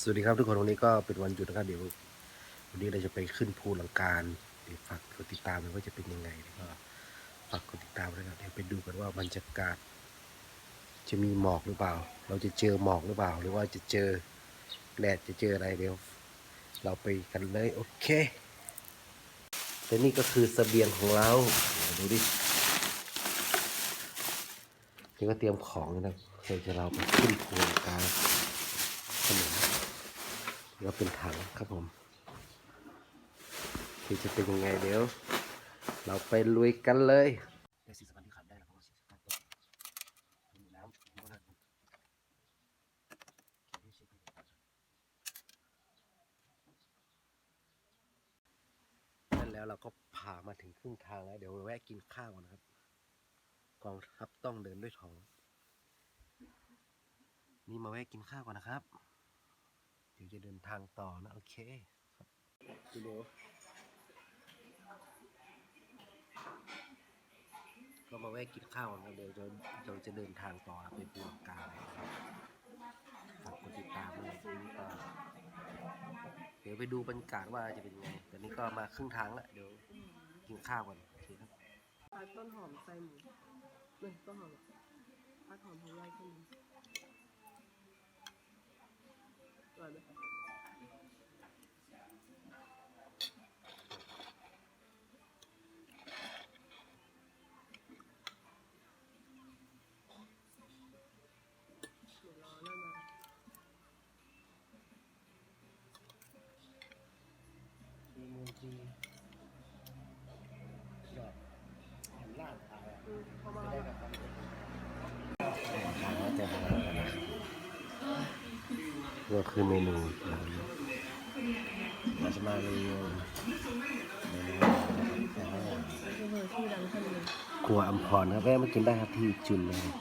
สวัสดีครับทุกคนวันนี้ก็เป็นวันหยุดนะครับเดี๋ยววันนี้เราจะไปขึ้นภูหลังการเดี๋ยวฝากกดติดตามว่าจะเป็นยังไงแล้วก็ฝากกดติดตามด้วยครับเดี๋ยวไปดูกันว่าบรรยากาศ จะมีหมอกหรือเปล่า เราจะเจอหมอกหรือเปล่า หรือว่าจะเจอแดดจะเจออะไรเดี๋ยว เราไปกันเลยโอเคแต่นี่ก็คือเสบียงของเราดูดินี่ก็เตรียมของนะครับเดี๋ยวจะเราไปขึ้นภูหลังการ แล้วเป็นถังครับผมที่จะเป็นยังไงเดี๋ยว เราไปลุยกันเลยแล้วก็สิ่งสำคัญต้องมีน้ำมีน้ำนั่นแล้วเราก็ผ่ามาถึงครึ่งทางแล้วเดี๋ยวแวะกินข้าวก่อนนะครับ กองทัพต้องเดินด้วยท้อง นี่มาแวะกินข้าวก่อนนะครับ เดี๋ยวจะเดินทางต่อนะ โอเคครับดูเดี๋ยวก็มาแวะกินข้าวนะเดี๋ยวเราจะเดินทางต่อไปบัวกาเลยครับฝากกดติดตามเลยนี่ก็เดี๋ยวไปดูบรรยากาศว่าจะเป็นไงตอนนี้ก็มาครึ่งทางแล้วเดี๋ยวกินข้าวก่อนโอเคครับต้นหอมใส่หมูเนี่ยต้นหอมอะผัดหอมของยายคนนึงอร่อยไหม เดี๋ยวรอนั่นนะ มีมูจียอดหันล่างขายอะ อืมเข้ามา จะ แล้ ได้ ว กับทำหาจะหา ก็คือเมนูนะครับเราจะมาเมนูเมนูคือเบอร์ชื่อดังคนหนึงครัวอัมพรครับแวะมากินได้ครับที่จุนนะครับ